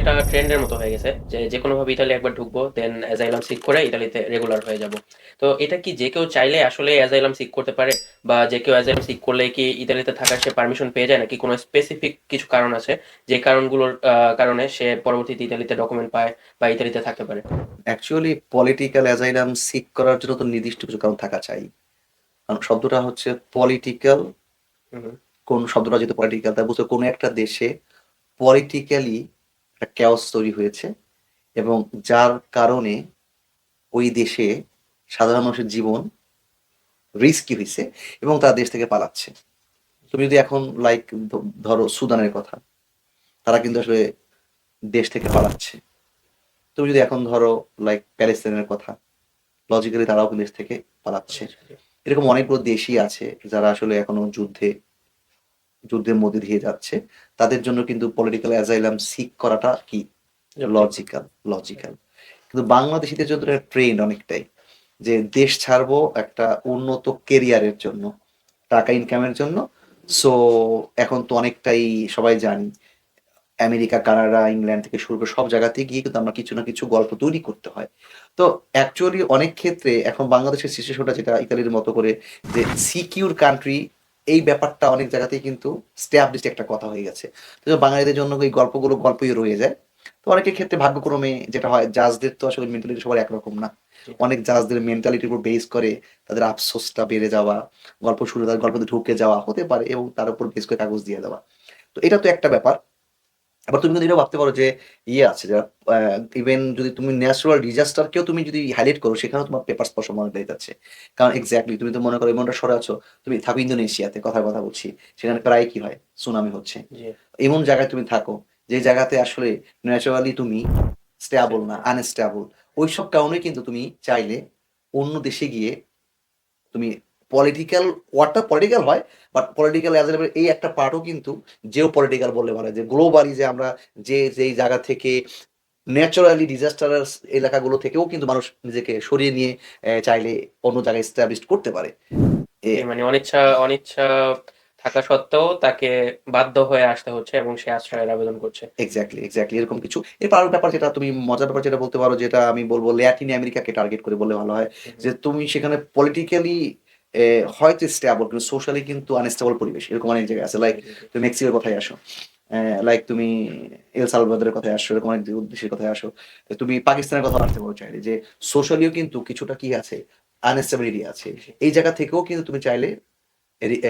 এটা ট্রেন্ডের মতো হয়ে গেছে যে যে কোনোভাবে ইতালি একবার ঢুকবো দেন অ্যাজাইলাম সিক করে ইতালিতে রেগুলার হয়ে যাব। তো এটা কি যে কেউ চাইলে আসলে অ্যাজাইলাম সিক করতে পারে? বা যে কেউ অ্যাজাইলাম সিক করলে কি ইতালিতে থাকার সে পারমিশন পেয়ে যায়? নাকি কোনো স্পেসিফিক কিছু কারণ আছে যে কারণগুলোর কারণে সে পরবর্তীতে ইতালিতে ডকুমেন্ট পায় বা ইতালিতে থাকতে পারে? অ্যাকচুয়ালি পলিটিক্যাল অ্যাজাইলাম সিক করার জন্য তো নির্দিষ্ট কিছু কারণ থাকা চাই। কারণ শব্দটা হচ্ছে পলিটিক্যাল কোন শব্দটা যেহেতু পলিটিক্যাল তা বুঝতে কোনো একটা দেশে পলিটিক্যালি একটা ক্যাওস তৈরি হয়েছে এবং যার কারণে ওই দেশে সাধারণ মানুষের জীবন রিস্কি হয়েছে এবং তারা দেশ থেকে পালাচ্ছে। তুমি যদি এখন লাইক ধরো সুদানের কথা, তারা কিন্তু আসলে দেশ থেকে পালাচ্ছে। তুমি যদি এখন ধরো লাইক প্যালেস্তাইনের কথা লজিক্যালি তারাও দেশ থেকে পালাচ্ছে। এরকম অনেকগুলো দেশই আছে যারা আসলে এখনও যুদ্ধে যুদ্ধের মধ্যে দিয়ে যাচ্ছে তাদের জন্য কিন্তু পলিটিক্যাল অ্যাজাইলাম সিক করাটা কি? লজিক্যাল লজিক্যাল কিন্তু বাংলাদেশিদের জন্য ট্রেন্ড অনেকটাই যে দেশ ছাড়বো একটা উন্নত কেরিয়ারের জন্য টাকা ইনকামের জন্য। সো এখন তো অনেকটাই সবাই জানি আমেরিকা কানাডা ইংল্যান্ড থেকে শুরু করে সব জায়গাতে গিয়ে কিন্তু আমরা কিছু না কিছু গল্প তৈরি করতে হয়। তো অ্যাকচুয়ালি অনেক ক্ষেত্রে এখন বাংলাদেশের সিচুয়েশনটা যেটা ইতালির মতো করে যে সিকিউর কান্ট্রি এই ব্যাপারটা অনেক জায়গাতেই কিন্তু স্ট্যাবলিশ একটা কথা হয়ে গেছে। তো বাঙালিদের জন্য এই গল্পগুলো গল্পই রয়ে যায়। তো অনেকের ক্ষেত্রে ভাগ্যক্রমে যেটা হয় জাজদের তো আসলে মেন্টালিটি সবার একরকম না। অনেক জাজদের মেন্টালিটির উপর বেস করে তাদের আফসোসটা বেড়ে যাওয়া গল্প শুরু তাদের গল্পতে ঢুকে যাওয়া হতে পারে এবং তার উপর বেস করে কাগজ দিয়ে দেওয়া। তো এটা তো একটা ব্যাপার। আবার তুমি কিন্তু এটা ভাবতে পারো যে ইয়ে আছে যারা ইভেন যদি তুমি ন্যাচারাল ডিজাস্টারকেও তুমি যদি হাইলাইট করো সেখানেও তোমার পেপার স্পর্শ মনে যাচ্ছে। কারণ এক্স্যাক্টলি তুমি তো মনে করো এমনটা সরে আছো তুমি থাকো ইন্দোনেশিয়াতে কথার কথা বলছি সেখানে প্রায় কি হয়? সুনামি হচ্ছে। এমন জায়গায় তুমি থাকো যে জায়গাতে আসলে ন্যাচারালি তুমি স্টেবল না আনস্টেবল ওই সব কারণে কিন্তু তুমি চাইলে অন্য দেশে গিয়ে তুমি পলিটিক্যাল ওয়ার্ডটা পলিটিক্যাল হয় বাট পলিটিক্যাল এই একটা পার্টও কিন্তু যেও পলিটিক্যাল বললে বলে যে গ্লোবালি যে আমরা যে যেই জায়গা থেকে ন্যাচারালি ডিজাস্টার এলাকাগুলো থেকেও কিন্তু মানুষ নিজেকে সরিয়ে নিয়ে চাইলে অন্য জায়গায় এস্টাবলিশ করতে পারে। মানে অনিচ্ছা অনিচ্ছা থাকা সত্ত্বেও তাকে বাধ্য হয়ে আসতে হচ্ছে এবং সে আশ্রয়ের আবেদন করছে। এক্স্যাক্টলি এক্স্যাক্টলি এরকম কিছু। এরপর আরও ব্যাপার যেটা তুমি মজার ব্যাপার যেটা বলতে পারো যেটা আমি বলব ল্যাটিন আমেরিকাকে টার্গেট করে বললে ভালো হয়। যে তুমি সেখানে পলিটিক্যালি হয়তো স্টেবল কিন্তু সোশ্যালি কিন্তু আনস্টেবল পরিবেশ, এরকম অনেক জায়গায় আছে। লাইক তুমি মেক্সিকোর কথায় আসো লাইক তুমি এল সালভাদরের কথায় আসো, এরকম অনেক উদ্দেশ্যের কথায় আসো। তুমি পাকিস্তানের কথা আসতে পারো চাইলে যে সোশ্যালিও কিন্তু কিছুটা কি আছে আনস্টেবিলিটি আছে। এই জায়গা থেকেও কিন্তু তুমি চাইলে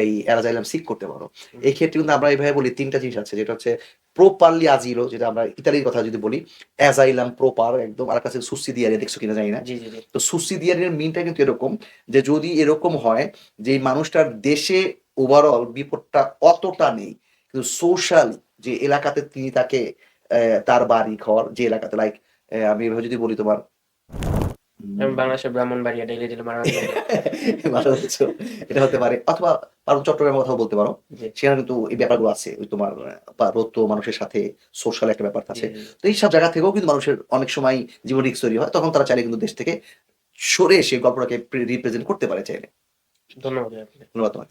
এই অ্যারাজাইলাম সিক করতে পারো। এই ক্ষেত্রে কিন্তু আমরা এইভাবে বলি তিনটা জিনিস আছে যেটা হচ্ছে প্রপারলি আজিলো যেটা আমরা ইতালির কথা যদি বলি অ্যাজাইলাম প্রপার একদম আর কাছে সুসি দিয়ারে দেখছ কিনা জানি না? তো সুসি দিয়ারের মিনটা কিন্তু এরকম যে যদি এরকম হয় যে মানুষটার দেশে ওভারঅল বিপদটা অতটা নেই কিন্তু সোশ্যাল যে এলাকাতে তিনি তাকে আহ, তার বাড়ি ঘর যে এলাকাতে লাইক আমি এভাবে যদি বলি তোমার যেমন বাংলাদেশের ব্রাহ্মণবাড়িয়া ডেইলি জেলে মারা। এটা হতে পারে। অথবা পারো চট্টগ্রামের কথাও বলতে পারো। সেখানে কিন্তু এই ব্যাপারগুলো আছে। ওই তোমার পার্বত্য মানুষের সাথে সোশ্যাল একটা ব্যাপার আছে। তো এইসব জায়গা থেকেও কিন্তু মানুষের অনেক সময় জীবন রিক্স তৈরি হয়। তখন তারা চাইলে কিন্তু দেশ থেকে সরে এসে গল্পটাকে রিপ্রেজেন্ট করতে পারে চাইলে। ধন্যবাদ ধন্যবাদ তোমাকে।